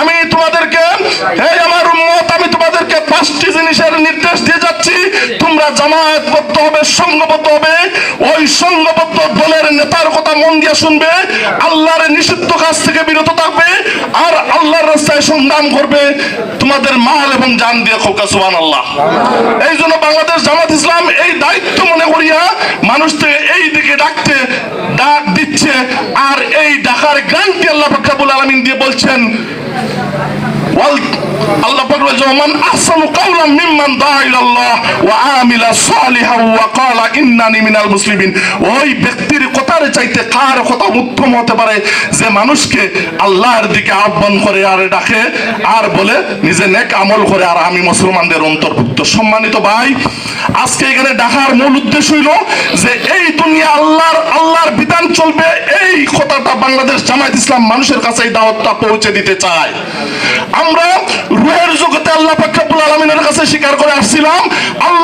আমি তোমাদেরকে এই আমার উম্মত, আমি তোমাদেরকে পাঁচটি জিনিসের নির্দেশ দিয়ে যাচ্ছি। তোমরা জামায়াতবদ্ধ হবে সংঘবদ্ধ হবে। ওই সংঘবদ্ধ দলের নেতার কথা মন দিয়ে শুনবে। আল্লাহর নিষিদ্ধ কাজ থেকে বিরত থাকবে আর আল্লাহর রাস্তায় সংগ্রাম করবে। তোমাদের মাল এবং জান দিয়ে খোকা সুবান আল্লাহ এই জন্য বাংলাদেশ জামাত ইসলাম এই দায়িত্ব মনে করিয়া মানুষকে এই দিকে ডাকতে, ডাক দিচ্ছে আর এই ডাকার গ্রান্টি আল্লাহ ফাকরাবুল আলমিন দিয়ে বলছেন আল্লাহ কাওলাম মিম্মান ইলাল্লাহ ওয়া আমিলা ওয়া ইন্নানি মিনাল মুসলিমিন। ওই ব্যক্তির কথার চাইতে কার কথা উত্তম হতে পারে? যে মানুষকে আল্লাহর দিকে আহ্বান করে আর ডাকে আর বলে নিজে নেক আমল করে আর আমি মুসলমানদের অন্তর্ভুক্ত। সম্মানিত ভাই, আজকে এখানে ডাকার মূল উদ্দেশ্য হইল যে এই দুনিয়া আল্লাহর আল্লাহর বিধান চলবে। এই কথাটা বাংলাদেশ জামায়াত ইসলাম মানুষের কাছে এই দাওয়াতটা পৌঁছে দিতে চায়। আমরা রুহের জগতে আল্লাহ আলমিনের কাছে স্বীকার করে আসছিলাম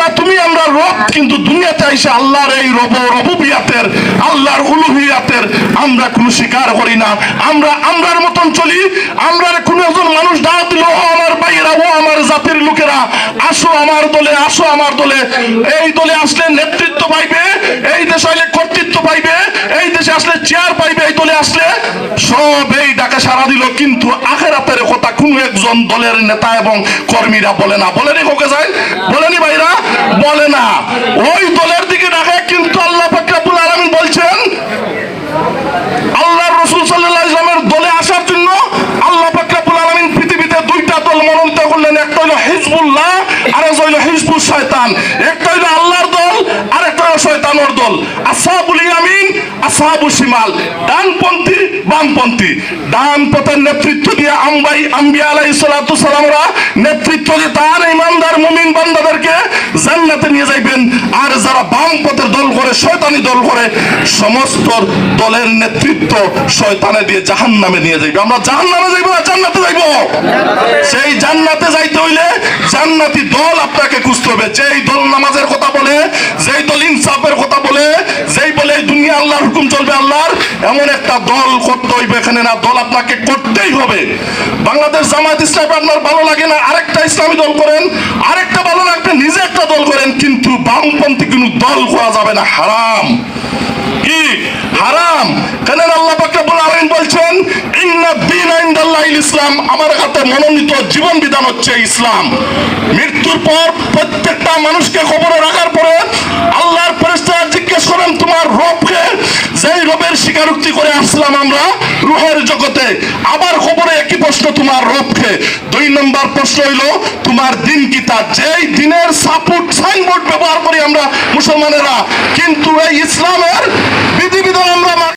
আল্লাহ তুমি আমরা রব, কিন্তু দুনিয়াতে আইসে আল্লাহর এই রব, রবুবিয়াতের, আল্লাহর উলুহিয়াতের আমরা কোনো স্বীকার করি না। আমরা আমরার মতন চলি আমরা কোনো একজন মানুষ দাওয়াত দিল আমার ভাইয়েরা, ও আমার জাতির লোকেরা, আসো আমার দলে, আসো আমার দলে। এই দলে আসলে নেতৃত্ব পাইবে, এই দেশে হইলে কর্তৃত্ব পাইবে, এই দেশে আসলে চেয়ার পাইবে, এই দলে আসলে সব এই ডাকে সারা দিল। কিন্তু আখেরাতের কথা কোনো একজন দলের নেতা এবং কর্মীরা বলে না। বলেনি হোকে যায়? বলেনি ভাইরা? বলে না। ওই দলের দিকে ডাকে কিন্তু আল্লাহ ফাকরাবুল আলমিন বলছেন আল্লাহ রসুল সাল্লাহ ইসলামের দলে আসার জন্য আল্লাহ ফাকরাবুল আলমিন পৃথিবীতে দুইটা দল করলেন, একটা হইল হিজবুল্লাহ আর একটা হইল হিজবুল শয়তান। একটা হইল আল্লাহর দল আর একটা হইল শয়তানোর দল। আসাবুল ইয়ামিন আসাবু শিমাল। ডানপন্থী, বামপন্থী। ডান পথের নেতৃত্ব দিয়ে আম্বাই, আম্বিয়া আলাই সালাতু সালামরা নেতৃত্ব দিয়ে তার ইমানদার মুমিন বান্দাদেরকে জান্নাতে নিয়ে যাইবেন। আর যারা বাম পথের দল করে, শয়তানি দল করে, সমস্ত দলের নেতৃত্ব শয়তানে দিয়ে জাহান নামে নিয়ে যাইবে। আমরা জাহান নামে যাইবো না জান্নাতে যাইবো? জান্নাতে যাইতে হইলে জান্নাতি দল আপনাকে খুঁজতে হবে। যেই দল নামাজের কথা বলে, যেই দল ইনসাফের কথা বলে, যেই বলে দুনিয়া আল্লাহর হুকুম চলবে আল্লাহর, এমন একটা দল করতে হইবে এখানে না। দল আপনাকে করতেই হবে। বাংলাদেশ জামায়াত ইসলাম আপনার ভালো লাগে না, আরেকটা ইসলামী দল করেন, আরেকটা ভালো লাগবে, নিজে একটা দল করেন, কিন্তু বামপন্থী কোনো দল করা যাবে না। হারাম। কি? হারাম। কেন আল্লাহ পাক রব্বুল আলামিন বলছেন, ইন্না দ্বীন ইনদাল্লাহিল ইসলাম। আমার মনোনীত জীবন বিধান হচ্ছে ইসলাম। মৃত্যুর পর প্রত্যেকটা মানুষকে খবরে রাখার পরে আল্লাহর ফেরেশতারা জিজ্ঞেস করেন, তোমার রবকে? যেই রবের স্বীকারোক্তি করে আসলাম আমরা রুহের জগতে। আবার খবরে একই প্রশ্ন, তোমার রবকে? দুই নম্বর প্রশ্ন হইল, তোমার দিন কি তা? যেই দিনের সাপোর্ট, সাইনবোর্ড ব্যবহার করি আমরা মুসলমানেরা, কিন্তু এই ইসলামের বিধিবিধান আমরা